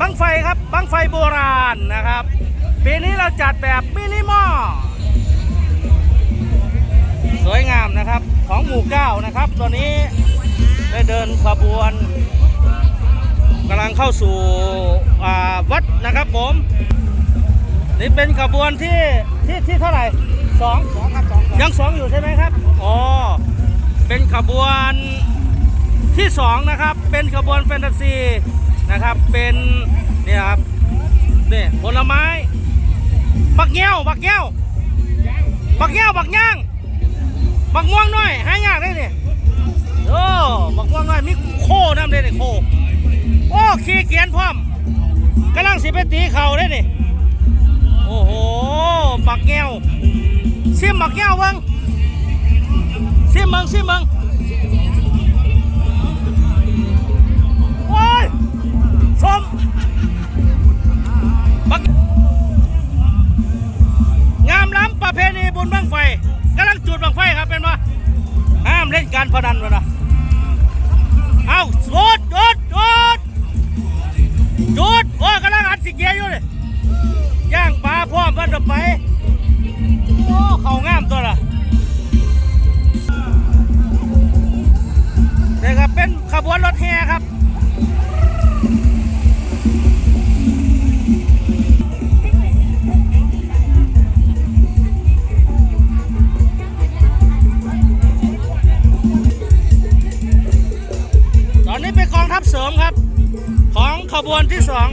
บังไฟครับบังไฟโบราณนะครับ ปีนี้เราจัดแบบมินิมอลสวยงามนะครับของหมู่เก้านะครับ ตัวนี้ได้เดินขบวนกำลังเข้าสู่วัดนะครับผมนี่เป็นขบวนที่ที่ที่เท่าไหร่สองสองครับสองยังสองอยู่ใช่ไหมครับอ๋อเป็นขบวนที่สองนะครับเป็นขบวนแฟนตาซี นะครับ เป็นเนี่ยครับนี่ผลไม้บักเงี้ยวบักเงี้ยวบักเงี้ยวบักย่างบักม่วงน้อยหายากได้เนี่ยโอ้บักม่วงน้อยมีโคน้ำเลยนี่โคโอ้ขี้เกียจพร้อมกำลังสิไปตีเข่าได้เนี่ยโอ้โหบักเงี้ยวซิมบักแก้วเบิ้งซิมเบิ้งซิมเบิ้ง พนันวะนะเอาจุดจุดจุดจุดโอ้กำลังอัดสิเกียอยู่เลยย่างปลาพร้อมวันต่อไปโอ้เขางามตัวละับเสริมครับ ของขบวนที่สอง